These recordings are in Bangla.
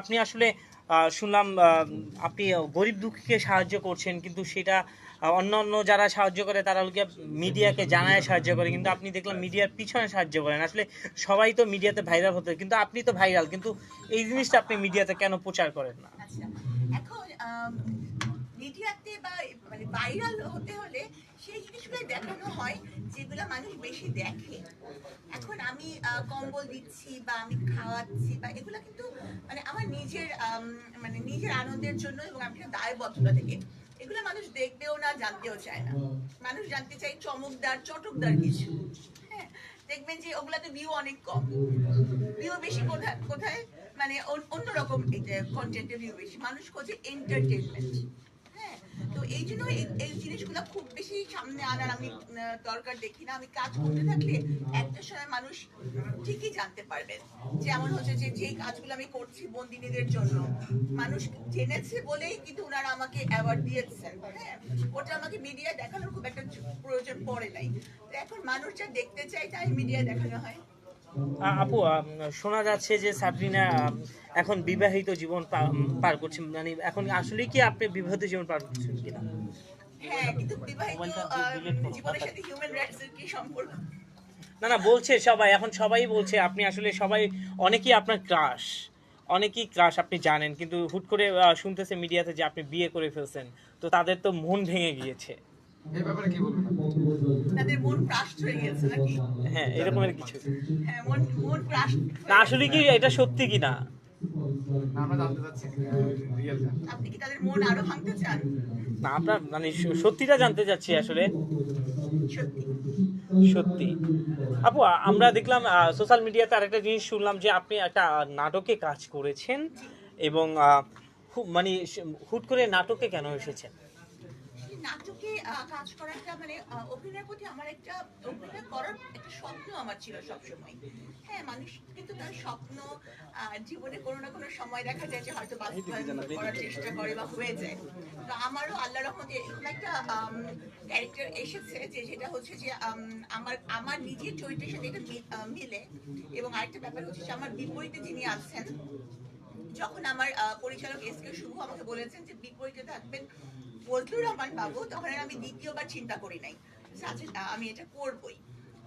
আপনি আসলে শুনলাম আপনি গরিব দুঃখীকে সাহায্য করছেন, কিন্তু সেটা অন্য অন্য যারা সাহায্য করে, তারা লোকে মিডিয়াকে জানায় সাহায্য করে, কিন্তু আপনি দেখলাম মিডিয়ার পিছনে সাহায্য করেন। আসলে সবাই তো মিডিয়াতে ভাইরাল হতে, কিন্তু আপনি তো ভাইরাল কিন্তু এই জিনিসটা আপনি মিডিয়াতে কেন প্রচার করেন না? আচ্ছা এখন মিডিয়াতে বা মানে ভাইরাল হতে হলে সেই জিনিসগুলো দেখানো হয় যেগুলো মানুষ বেশি দেখে। এখন আমি কম্বল দিচ্ছি বা আমি খাওয়াচ্ছি বা এগুলো কিন্তু মানে আমার নিজের মানে নিজের আনন্দের জন্য এবং আমি দায়বদ্ধতা থেকে, এগুলো মানুষ দেখবেও না, জানতেও চায় না। মানুষ জানতে চায় চমকদার, চটকদার কিছু। হ্যাঁ দেখবেন যে ওগুলাতে ভিউ অনেক কম। ভিউ বেশি কোথায় কোথায়? মানে অন- অন্যরকম কন্টেন্টের ভিউ বেশি। মানুষ খোঁজে এন্টারটেনমেন্ট হ্যাঁ? তো এই জন্য এই- জিনিসগুলো খুব বেশি সামনে আনার আমি দরকার দেখি না। আমি কাজ করতে থাকলে একটা সময় মানুষ ঠিকই জানতে পারবেন যেমন হচ্ছে যে, যেই কাজগুলো আমি করছি বন্দিনীদের জন্য, মানুষ জেনেছে বলেই কিন্তু ওনারা আমাকে অ্যাওয়ার্ড দিয়েছেন। হ্যাঁ? ওটা আমাকে মিডিয়ায় দেখানোর খুব একটা প্রয়োজন পড়ে নাই। তো এখন মানুষ যা দেখতে চায় তাই মিডিয়ায় দেখানো হয়। আপু শোনা যাচ্ছে যে সাবরিনা এখন বিবাহিত জীবন পার করছেন মানে এখন আসলে কি আপনি বিবাহিত জীবন পার করছেন কিনা? হ্যাঁ কিন্তু বিবাহিত জীবনের সাথে হিউম্যান রাইটস এর কি সম্পর্ক? না না বলছে সবাই এখন সবাই বলছে আপনি আসলে সবাই অনেকেই আপনার ক্রাশ অনেকেই ক্রাশ আপনি জানেন কিন্তু হুট করে শুনতেছে মিডিয়াতে যে আপনি বিয়ে করে ফেলছেন তো তাদের তো মন ভেঙে গিয়েছে। এই ব্যাপারে কি বলবেন তাদের মন ক্রাশ হয়ে গেছে নাকি? হ্যাঁ এরকমের কিছু। হ্যাঁ মন মন ক্রাশ না আসলে কি এটা সত্যি কি না? আমরা জানতে চাচ্ছি রিয়েল আপনি কি তাদের মন আরও ভাঙতে চান? না আপনার মানে সত্যিটা জানতে চাচ্ছি আসলে। সত্যি। আপু আমরা দেখলাম সোশ্যাল মিডিয়াতে আরেকটা জিনিস শুনলাম যে আপনি একটা নাটকে কাজ করেছেন এবং আহ, খুব মানে হুট করে নাটকে কেন এসেছেন? নাটকে কাজ করা একটা মানে অভিনয়ের প্রতি আমার একটা, অভিনয় করার একটা স্বপ্ন আমার ছিল সবসময়। হ্যাঁ মানুষ কিন্তু তার স্বপ্ন জীবনে কোনো না কোনো সময় দেখা যায় যে হয়তো বাস্তবায়ন করার চেষ্টা করে বা হয়ে যায়। তো আমারও আল্লাহ এরকম একটা ক্যারেক্টার এসেছে যে যেটা হচ্ছে যে আমার আমার নিজের চরিত্রের সাথে এটা মিলে। এবং আরেকটা ব্যাপার হচ্ছে আমার বিপরীতে যিনি আছেন, যখন আমার পরিচালক এস কে শুভ আমাকে বলেছেন যে বিপরীতে থাকবেন ফজলুর রহমান বাবু, তখন আমি দ্বিতীয়বার চিন্তা করি নাই। আমি এটা করবই।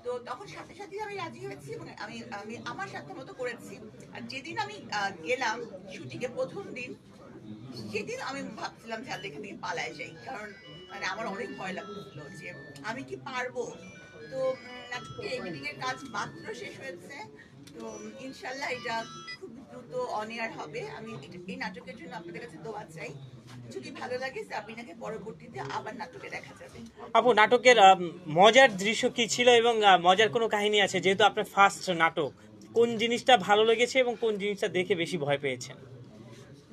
তো তখন সাথে সাথে আমি রাজি হয়েছি এবং আমি আমি আমার সাধ্য মতো করেছি। আর যেদিন আমি গেলাম শুটিংয়ে প্রথম দিন, সেদিন আমি ভাবছিলাম যে এখান থেকে পালায় যাই। কারণ মানে আমার অনেক ভয় লাগছিল যে, আমি কি পারব? তো আজকে এডিটিং কাজ মাত্র শেষ হয়েছে। তো ইনশাল্লাহ এটা খুব দ্রুত অন এয়ার হবে। আমি এই নাটকের জন্য আপনাদের কাছে দোয়া চাই। যদি ভালো লাগে, সাবিনাকে পরবর্তীতে আবার নাটকে দেখা যাবে। আপু, নাটকের মজার দৃশ্য কি ছিল এবং মজার কোনো কাহিনী আছে? যেহেতু আপনার ফার্স্ট নাটক, কোন জিনিসটা ভালো লেগেছে এবং কোন জিনিসটা দেখে বেশি ভয় পেয়েছেন?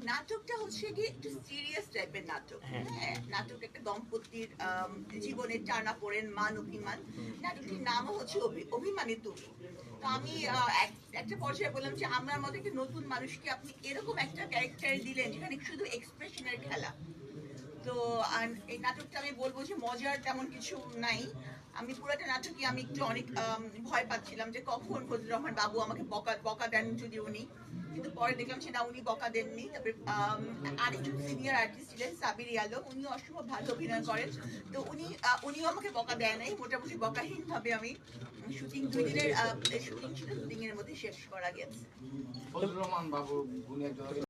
নাটকটা হচ্ছে কি একটু সিরিয়াস টাইপের নাটক। হ্যাঁ। হ্যাঁ নাটক একটা দম্পতির জীবনের টানা পড়েন মান অভিমান। নাটকটির নামও হচ্ছে অভি- অভিমানী তুমি তো আমি একটা পর্যায়ে বললাম যে আমার মতো একটা নতুন মানুষকে আপনি এরকম একটা ক্যারেক্টার দিলেন যেখানে শুধু এক্সপ্রেশনের খেলা। তো এই নাটকটা আমি বলব যে মজার তেমন কিছু নাই। আমি পুরোটা নাটকই আমি একটু অনেক ভয় পাচ্ছিলাম যে কখন ফজলুর রহমান বাবু আমাকে বকা বকা দেন যদি উনি। কিন্তু পরে দেখলাম না উনি বকা দেননি। তারপরে আরেকজন সিনিয়র আর্টিস্ট ছিলেন, সাবির আলম উনি অসম্ভব ভালো অভিনয় করেন। তো উনি উনিও আমাকে বকা দেয় নাই, মোটামুটি বকাহীন ভাবে আমি শুটিং দুই দিনের শুটিং ছিল দুদিনের মধ্যে শেষ করা গেছে। ফজলুর রহমান বাবু